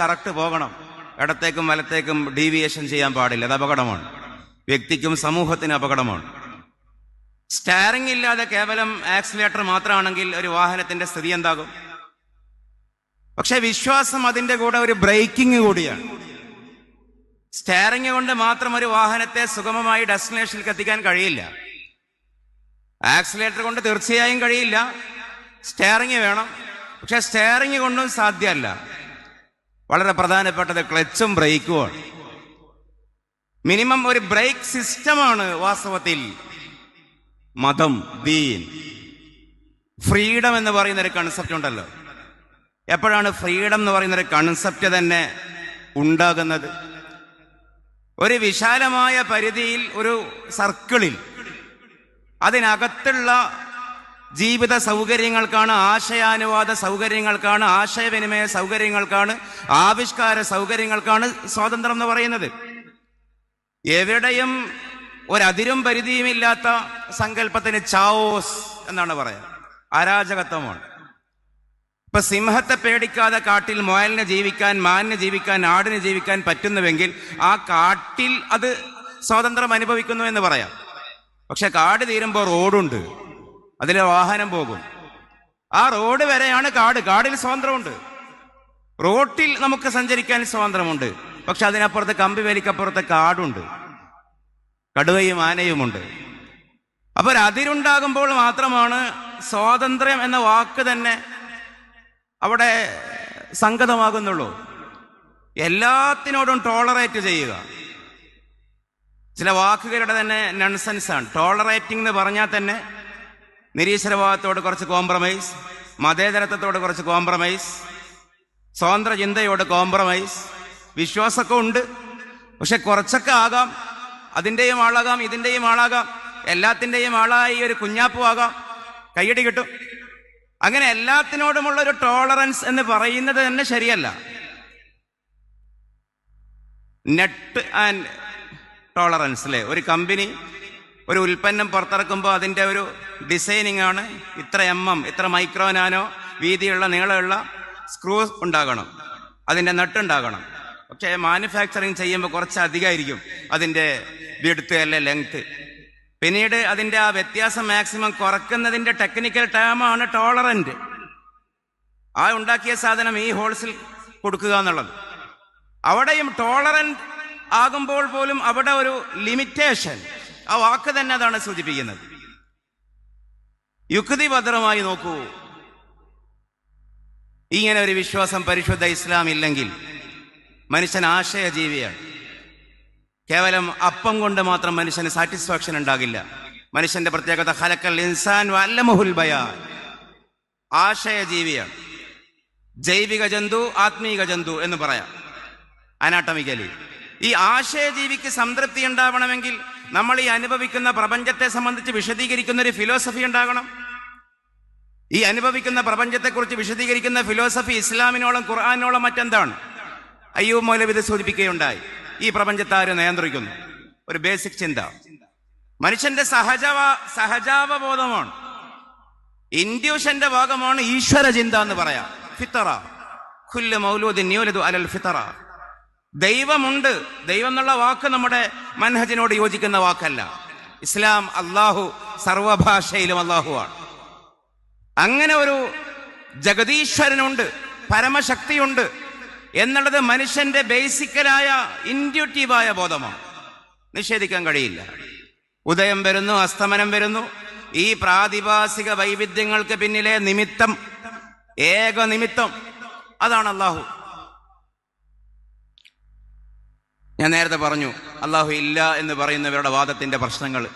Correct പോകണം. ഇടത്തേക്കും വലത്തേക്കും deviation ചെയ്യാൻ പാടില്ല. അത് അപകടമാണ്. വ്യക്തിക്കും സമൂഹത്തിനും അപകടമാണ്. സ്റ്റാറിംഗ് ഇല്ലാതെ കേവലം ആക്സിലേറ്റർ മാത്രമാണെങ്കിൽ ഒരു വാഹനത്തിന്റെ സ്ഥിതി എന്താകും? പക്ഷെ വിശ്വാസം അതിന്റെ കൂടെ ഒരു ബ്രേക്കിംഗ് കൂടിയാണ്. സ്റ്റാറിംഗ് കൊണ്ട് മാത്രം ഒരു വാഹനത്തെ സുഗമമായി ഡെസ്റ്റിനേഷനിലേക്ക് എത്തിക്കാൻ കഴിയില്ല. ആക്സിലേറ്റർ കൊണ്ട് തീർച്ചയായും കഴിയില്ല. സ്റ്റാറിംഗ് വേണം. പക്ഷെ സ്റ്റാറിംഗ് കൊണ്ടും സാധ്യമല്ല. വളരെ പ്രധാനപ്പെട്ടത് ക്ലച്ചും ബ്രേക്കുമാണ്. മിനിമം ഒരു ബ്രേക്ക് സിസ്റ്റമാണ് വാസ്തവത്തിൽ മതം ദീൻ. ഫ്രീഡം എന്ന് പറയുന്ന ഒരു കൺസെപ്റ്റ് ഉണ്ടല്ലോ. എപ്പോഴാണ് ഫ്രീഡം എന്ന് പറയുന്ന ഒരു കൺസെപ്റ്റ് തന്നെ ഉണ്ടാകുന്നത്? ഒരു വിശാലമായ പരിധിയിൽ ഒരു സർക്കിളിൽ അതിനകത്തുള്ള ജീവിത സൗകര്യങ്ങൾക്കാണ് ആശയാനുവാദ സൗകര്യങ്ങൾക്കാണ് ആശയവിനിമയ സൗകര്യങ്ങൾക്കാണ് ആവിഷ്കാര സൗകര്യങ്ങൾക്കാണ് സ്വാതന്ത്ര്യം എന്ന് പറയുന്നത്. എവിടെയും ഒരതിരും പരിധിയുമില്ലാത്ത സങ്കല്പത്തിന് ചാവോസ് എന്നാണ് പറയാ. അരാജകത്വമാണ്. ഇപ്പൊ സിംഹത്തെ പേടിക്കാതെ കാട്ടിൽ മുയലിനെ ജീവിക്കാൻ മാനിന് ജീവിക്കാൻ ആടിനെ ജീവിക്കാൻ പറ്റുന്നുവെങ്കിൽ ആ കാട്ടിൽ അത് സ്വാതന്ത്ര്യം അനുഭവിക്കുന്നു എന്ന് പറയാം. പക്ഷെ കാട് തീരുമ്പോൾ റോഡുണ്ട്. അതിലെ വാഹനം പോകും. ആ റോഡ് വരെയാണ് കാട്. കാടിൽ സ്വാതന്ത്ര്യമുണ്ട്. റോട്ടിൽ നമുക്ക് സഞ്ചരിക്കാൻ സ്വാതന്ത്ര്യമുണ്ട്. പക്ഷെ അതിനപ്പുറത്ത് കമ്പി വേലിക്കപ്പുറത്ത് കാടുണ്ട്. കടുവയും ആനയുമുണ്ട്. അപ്പൊ അതിരുണ്ടാകുമ്പോൾ മാത്രമാണ് സ്വാതന്ത്ര്യം എന്ന വാക്ക് തന്നെ അവിടെ സംഗതമാകുന്നുള്ളൂ. എല്ലാത്തിനോടും ടോളറേറ്റ് ചെയ്യുക. ചില വാക്കുകളുടെ തന്നെ നൺസെൻസാണ് ടോളറേറ്റിംഗ് എന്ന് പറഞ്ഞാൽ തന്നെ നിരീശ്വരവാദത്തോട് കുറച്ച് കോംപ്രമൈസ് മതേതരത്വത്തോട് കുറച്ച് കോംപ്രമൈസ് സ്വതന്ത്ര ചിന്തയോട് കോംപ്രമൈസ് വിശ്വാസമൊക്കെ ഉണ്ട്. പക്ഷെ കുറച്ചൊക്കെ ആകാം. അതിന്റെയും ആളാകാം ഇതിന്റെയും ആളാകാം. എല്ലാത്തിന്റെയും ആളായി ഒരു കുഞ്ഞാപ്പു ആകാം. കയ്യടി കിട്ടും. അങ്ങനെ എല്ലാത്തിനോടുമുള്ള ഒരു ടോളറൻസ് എന്ന് പറയുന്നത് തന്നെ ശരിയല്ല. നെറ്റ് ആൻഡ് ടോളറൻസ് അല്ലേ ഒരു കമ്പനി ഒരു ഉൽപ്പന്നം പുറത്തിറക്കുമ്പോൾ അതിന്റെ ഒരു ഡിസൈനിങ് ആണ്. ഇത്ര എം എം ഇത്ര മൈക്രോ നാനോ വീതിയുള്ള നീളമുള്ള സ്ക്രൂ ഉണ്ടാകണം. അതിന്റെ നട്ടുണ്ടാകണം. പക്ഷെ മാനുഫാക്ചറിങ് ചെയ്യുമ്പോൾ കുറച്ച് അധികമായിരിക്കും അതിന്റെ വിടുത്ത് അല്ലെ ലെങ്ത് പിന്നീട് അതിന്റെ ആ വ്യത്യാസം മാക്സിമം കുറക്കുന്നതിന്റെ ടെക്നിക്കൽ ടേമാണ് ടോളറന്റ് ആ ഉണ്ടാക്കിയ സാധനം ഈ ഹോൾസിൽ കൊടുക്കുക എന്നുള്ളത്. അവിടെയും ടോളറന്റ് ആകുമ്പോൾ പോലും അവിടെ ഒരു ലിമിറ്റേഷൻ ആ വാക്ക് തന്നെ അതാണ് സൂചിപ്പിക്കുന്നത്. യുക്തിഭദ്രമായി നോക്കൂ. ഇങ്ങനെ ഒരു വിശ്വാസം പരിശുദ്ധ ഇസ്ലാം ഇല്ലെങ്കിൽ മനുഷ്യൻ ആശയജീവിയാണ്. കേവലം അപ്പം കൊണ്ട് മാത്രം മനുഷ്യന് സാറ്റിസ്ഫാക്ഷൻ ഉണ്ടാകില്ല. മനുഷ്യന്റെ പ്രത്യേകത ഹലക്കൽ ഇൻസാൻ വല്ലമുഹുൽ ബയാൻ. ആശയജീവിയാണ്. ജൈവിക ജന്തു ആത്മീക ജന്തു എന്ന് പറയാം. അനാട്ടമിക്കലി ഈ ആശയജീവിക്ക് സംതൃപ്തി ഉണ്ടാവണമെങ്കിൽ നമ്മൾ ഈ അനുഭവിക്കുന്ന പ്രപഞ്ചത്തെ സംബന്ധിച്ച് വിശദീകരിക്കുന്ന ഒരു ഫിലോസഫി ഉണ്ടാകണം. ഈ അനുഭവിക്കുന്ന പ്രപഞ്ചത്തെക്കുറിച്ച് വിശദീകരിക്കുന്ന ഫിലോസഫി ഇസ്ലാമിനോളം ഖുർആാനോളം മറ്റെന്താണ്? അയ്യൂബ് മൗലവിത് സൂചിപ്പിക്കുകയുണ്ടായി. ഈ പ്രപഞ്ചത്തെ ആര് നിയന്ത്രിക്കുന്നു? ഒരു ബേസിക് ചിന്ത. മനുഷ്യന്റെ സഹജവ സഹജാവബോധമാണ്. ഇൻഡ്യൂഷന്റെ ഭാഗമാണ് ഈശ്വര ചിന്ത എന്ന് പറയാം. ഫിത്തറ. ഖുല്ല മൗലൂദിൻ യൂലദു അലൽ ഫിത്തറ. ദൈവമുണ്ട്. ദൈവം എന്നുള്ള വാക്ക് നമ്മുടെ മനഹജിനോട് യോജിക്കുന്ന വാക്കല്ല. ഇസ്ലാം അള്ളാഹു സർവഭാഷയിലും അള്ളാഹുവാണ് അങ്ങനെ ഒരു ജഗതീശ്വരനുണ്ട് പരമശക്തിയുണ്ട് എന്നുള്ളത് മനുഷ്യന്റെ ബേസിക്കലായ ഇൻഡ്യൂട്ടീവായ ബോധമാണ്. നിഷേധിക്കാൻ കഴിയില്ല. ഉദയം വരുന്നു അസ്തമനം വരുന്നു. ഈ പ്രാതിഭാസിക വൈവിധ്യങ്ങൾക്ക് പിന്നിലെ നിമിത്തം ഏക നിമിത്തം അതാണ് അള്ളാഹു ഞാൻ നേരത്തെ പറഞ്ഞു അള്ളാഹു ഇല്ല എന്ന് പറയുന്നവരുടെ വാദത്തിന്റെ പ്രശ്നങ്ങൾ.